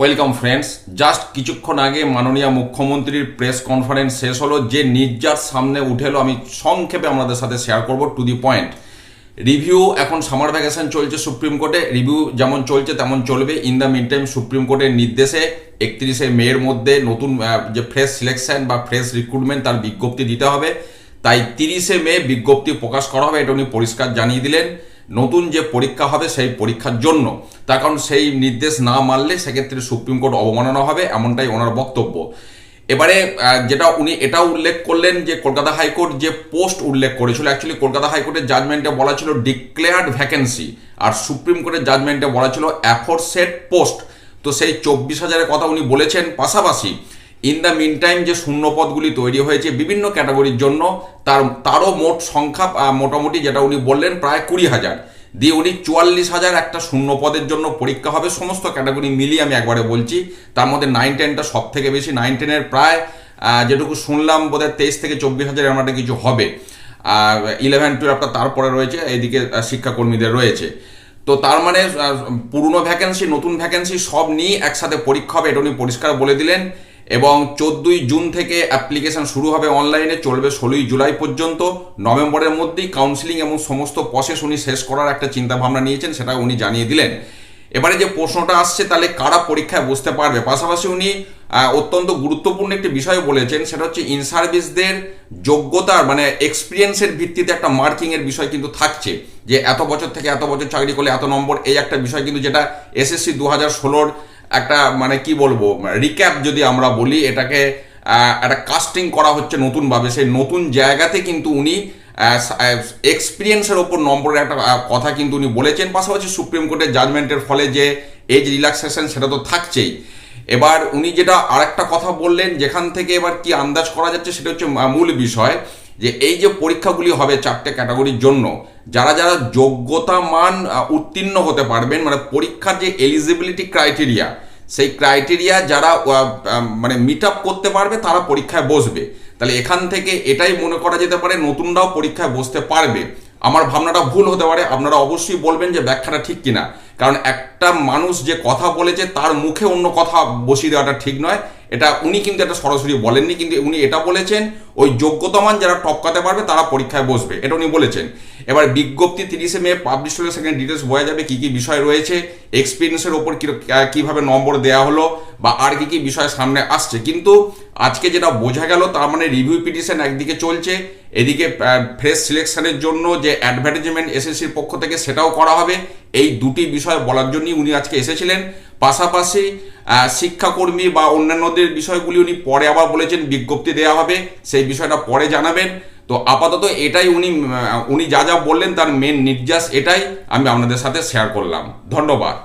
Welcome friends just কিছুক্ষণ আগে মাননীয় মুখ্যমন্ত্রীর প্রেস কনফারেন্স শেষ হলো। যে নির্যাস সামনে উঠে আমি সংক্ষেপে আপনাদের সাথে শেয়ার করব টু দি পয়েন্ট রিভিউ এখন সামার ভ্যাকেশন চলছে সুপ্রিম কোর্টে। রিভিউ যেমন চলছে, তেমন চলবে। In the meantime supreme কোর্টের নির্দেশে একত্রিশে মেয়ের মধ্যে নতুন যে ফ্রেশ সিলেকশন বা ফ্রেশ রিক্রুটমেন্ট তার বিজ্ঞপ্তি দিতে হবে। তাই তিরিশে মে বিজ্ঞপ্তি প্রকাশ করা হবে, এটা উনি পরিষ্কার জানিয়ে দিলেন। নতুন যে পরীক্ষা হবে সেই পরীক্ষার জন্য। তার কারণ সেই নির্দেশ না মানলে সেক্ষেত্রে সুপ্রিম কোর্ট অবমাননা হবে এমনটাই ওনার বক্তব্য। এবারে যেটা উনি এটাও উল্লেখ করলেন যে কলকাতা হাইকোর্ট যে পোস্ট উল্লেখ করেছিল অ্যাকচুয়ালি কলকাতা হাইকোর্টের জাজমেন্টে বলা ছিল ডিক্লেয়ার্ড ভ্যাকেন্সি আর সুপ্রিম কোর্টের জাজমেন্টে বলা ছিল অ্যাফোরসেট পোস্ট তো সেই চব্বিশ হাজারের কথা উনি বলেছেন। পাশাপাশি ইন দ্য মিন টাইম যে শূন্য পদগুলি তৈরি হয়েছে বিভিন্ন ক্যাটাগরির জন্য তার তারও মোট সংখ্যা মোটামুটি যেটা উনি বললেন প্রায় কুড়ি হাজার। দিয়ে উনি চুয়াল্লিশ হাজার একটা শূন্য পদের জন্য পরীক্ষা হবে সমস্ত ক্যাটাগরি মিলিয়ে আমি একবারে বলছি। তার মধ্যে নাইন টেনটা সব থেকে বেশি নাইন টেনের প্রায় যেটুকু শুনলাম বোধহয় তেইশ থেকে চব্বিশ হাজার এরকম একটা কিছু হবে। ইলেভেন টুয়েলভটা তারপরে রয়েছে এইদিকে আহ, শিক্ষাকর্মীদের রয়েছে। তো তার মানে পুরনো ভ্যাকেন্সি নতুন ভ্যাকেন্সি সব নিয়ে একসাথে পরীক্ষা হবে এটা উনি পরিষ্কার বলে দিলেন। এবং চোদ্দই জুন থেকে অ্যাপ্লিকেশন শুরু হবে অনলাইনে চলবে ষোলোই জুলাই পর্যন্ত। নভেম্বরের মধ্যেই কাউন্সিলিং এবং সমস্ত প্রসেস উনি শেষ করার একটা চিন্তা ভাবনা নিয়েছেন, সেটা উনি জানিয়ে দিলেন। এবারে যে প্রশ্নটা আসছে, তাহলে কারা পরীক্ষায় বসতে পারবে? পাশাপাশি উনি অত্যন্ত গুরুত্বপূর্ণ একটি বিষয় বলেছেন, সেটা হচ্ছে ইন সার্ভিসদের যোগ্যতার মানে এক্সপিরিয়েন্সের ভিত্তিতে একটা মার্কিং এর বিষয় কিন্তু থাকছে। যে এত বছর থেকে এত বছর চাকরি করলে এত নম্বর, এই একটা বিষয় কিন্তু যেটা এসএসসি দু হাজার ষোলোর একটা মানে কি বলব রিক্যাপ যদি আমরা বলি, এটাকে একটা কাস্টিং করা হচ্ছে নতুনভাবে। সেই নতুন জায়গাতে কিন্তু উনি এক্সপিরিয়েন্সের ওপর নম্বরের একটা কথা কিন্তু উনি বলেছেন। পাশাপাশি সুপ্রিম কোর্টের জাজমেন্টের ফলে যে এজ রিল্যাক্সেশন সেটা তো থাকছেই। এবার উনি যেটা আরেকটা কথা বললেন, যেখান থেকে এবার কি আন্দাজ করা যাচ্ছে, সেটা হচ্ছে মূল বিষয়। যে এই যে পরীক্ষাগুলি হবে চারটে ক্যাটাগরির জন্য, যারা যারা যোগ্যতা মান উত্তীর্ণ হতে পারবেন মানে পরীক্ষার যে এলিজিবিলিটি ক্রাইটেরিয়া সেই ক্রাইটেরিয়া যারা মানে মিট আপ করতে পারবে, তারা পরীক্ষায় বসবে। তাহলে এখান থেকে এটাই মনে করা যেতে পারে, নতুনরাও পরীক্ষায় বসতে পারবে। আমার ভাবনাটা ভুল হতে পারে, আপনারা অবশ্যই বলবেন যে ব্যাখ্যাটা ঠিক কিনা। কারণ একটা মানুষ যে কথা বলেছে, তার মুখে অন্য কথা বসিয়ে দেওয়াটা ঠিক নয় এটা উনি কিন্তু এটা সরাসরি বলেননি, কিন্তু উনি এটা বলেছেন, ওই যোগ্যতমান যারা টপকাতে পারবে তারা পরীক্ষায় বসবে, এটা উনি বলেছেন। এবার বিজ্ঞপ্তি তিরিশে মে পাবলিশ হলে সেখানে ডিটেলস বোঝা যাবে কী কী বিষয় রয়েছে এক্সপিরিয়েন্সের ওপর কীভাবে নম্বর দেওয়া হলো, বা আর কী কী বিষয় সামনে আসছে। কিন্তু আজকে যেটা বোঝা গেল, তার মানে রিভিউ পিটিশন একদিকে চলছে এদিকে ফ্রেশ সিলেকশনের জন্য যে অ্যাডভার্টাইজমেন্ট এসএসসির পক্ষ থেকে সেটাও করা হবে। এই দুটি বিষয় বলার জন্যই উনি আজকে এসেছিলেন। পাশাপাশি শিক্ষাকর্মী বা অন্যান্যদের বিষয়গুলি উনি পরে আবার বলেছেন, বিজ্ঞপ্তি দেওয়া হবে। সেই বিষয়টা পরে জানাবেন। তো আপাতত এটাই উনি উনি যা যা বললেন তার মেন নির্যাস এটাই। আমি আপনাদের সাথে শেয়ার করলাম। ধন্যবাদ।